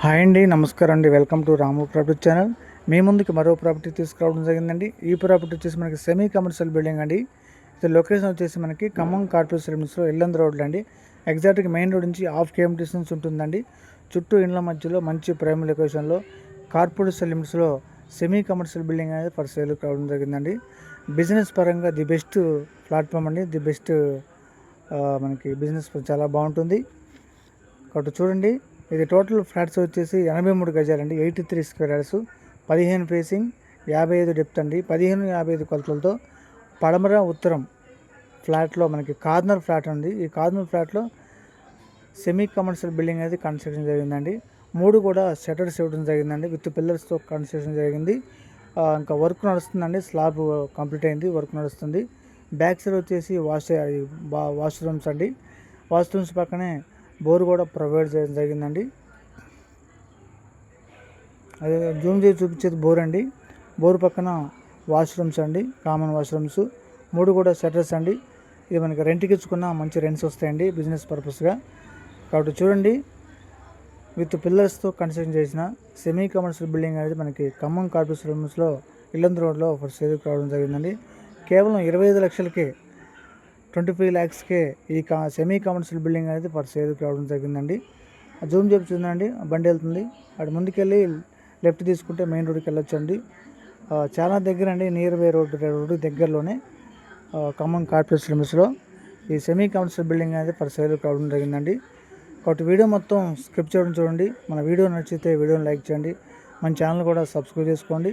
Hi అండి నమస్కారం అండి. Welcome to Ramu property channel మీ ముందుకి మరో ప్రాపర్టీ తీసుకురావడం జరిగిందండి. ఈ ప్రాపర్టీ వచ్చేసి మనకి సెమీ కమర్షియల్ బిల్డింగ్ అండి. ఇది లొకేషన్ వచ్చేసి మనకి ఖమ్మం కార్పొరేషన్ లిమిట్స్లో ఎల్లంద రోడ్లు అండి. ఎగ్జాక్ట్గా మెయిన్ రోడ్ నుంచి హాఫ్ కేఎం డిస్టెన్స్ ఉంటుందండి. చుట్టూ ఇండ్ల మధ్యలో మంచి ప్రైమ్ లొకేషన్లో కార్పొరేషన్ లిమిట్స్లో సెమీ కమర్షియల్ బిల్డింగ్ అనేది ఫర్ సేల్ కావడం జరిగిందండి. బిజినెస్ పరంగా ది బెస్ట్ ప్లాట్ఫామ్ అండి. ది బెస్ట్ మనకి బిజినెస్ చాలా బాగుంటుంది. కాబట్టి చూడండి. ఇది టోటల్ ఫ్లాట్స్ వచ్చేసి ఎనభై మూడు గజాలండి ఎయిటీ త్రీ స్క్వేర్ యార్డ్స్ పదిహేను ఫేసింగ్ యాభై ఐదు డెప్త్ అండి. పదిహేను యాభై ఐదు కొలతలతో పడమర ఉత్తరం ఫ్లాట్లో మనకి కార్నర్ ఫ్లాట్ ఉంది. ఈ కార్నర్ ఫ్లాట్లో సెమీ కమర్షియల్ బిల్డింగ్ అనేది కన్స్ట్రక్షన్ జరిగిందండి. మూడు కూడా షటర్స్ ఇవ్వడం జరిగిందండి. విత్ పిల్లర్స్తో కన్స్ట్రక్షన్ జరిగింది. ఇంకా వర్క్ నడుస్తుందండి. స్లాబ్ కంప్లీట్ అయింది. వర్క్ నడుస్తుంది. బ్యాక్ సైడ్ వచ్చేసి వాష్ వాష్రూమ్స్ అండి. వాష్రూమ్స్ పక్కనే బోర్ కూడా ప్రొవైడ్ చేయడం జరిగిందండి. అదే జూమ్ చేసి చూపించేది బోర్ అండి. బోర్ పక్కన వాష్రూమ్స్ అండి కామన్ వాష్రూమ్స్. మూడు కూడా సెటర్స్ అండి. ఇది మనకి రెంట్కి ఇచ్చుకున్న మంచి రెంట్స్ వస్తాయండి బిజినెస్ పర్పస్గా కాబట్టి చూడండి. విత్ పిల్లర్స్తో కన్స్ట్రక్షన్ చేసిన సెమీ కమర్షియల్ బిల్డింగ్ అనేది మనకి ఖమ్మం కార్పొరేషన్ రూమ్స్లో ఇల్లందు రోడ్లో ఫర్ సేల్ రావడం జరిగిందండి. కేవలం ఇరవై ఐదు లక్షలకే ట్వంటీ ఫైవ్ ల్యాక్స్కే ఈ కా సెమీ కమర్షియల్ బిల్డింగ్ అనేది ఫర్ సేల్కి రావడం జరిగిందండి. జూమ్ చెప్తుందండి బండి వెళ్తుంది. అటు ముందుకెళ్ళి లెఫ్ట్ తీసుకుంటే మెయిన్ రోడ్కి వెళ్ళొచ్చండి. చాలా దగ్గర అండి నియర్ బై రోడ్ రోడ్డు దగ్గరలోనే ఖమ్మం కార్పొరేషన్ లిమిట్స్లో ఈ సెమీ కమర్షియల్ బిల్డింగ్ అనేది ఫర్ సేల్ రావడం జరిగిందండి. కాబట్టి వీడియో మొత్తం స్క్రిప్ట్ చేయడం చూడండి. మన వీడియో నచ్చితే వీడియోని లైక్ చేయండి. మన ఛానల్ కూడా సబ్స్క్రైబ్ చేసుకోండి.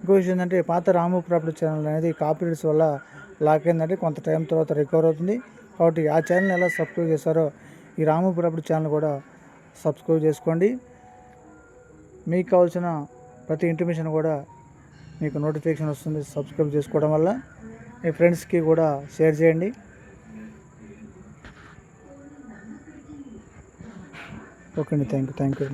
ఇంకో విషయం ఏంటంటే పాత రాము ప్రాపర్టీ ఛానల్ అనేది కాపీరేట్స్ వల్ల లాక్ అయిందంటే కొంత టైం తర్వాత రికవర్ అవుతుంది. కాబట్టి ఆ ఛానల్ ఎలా సబ్స్క్రైబ్ చేస్తారో ఈ రాము ప్రాపర్టీ ఛానల్ కూడా సబ్స్క్రైబ్ చేసుకోండి. మీకు కావాల్సిన ప్రతి ఇంటిమేషన్ కూడా మీకు నోటిఫికేషన్ వస్తుంది. సబ్స్క్రైబ్ చేసుకోవడం వల్ల మీ ఫ్రెండ్స్కి కూడా షేర్ చేయండి. ఓకే అండి. Thank you thank you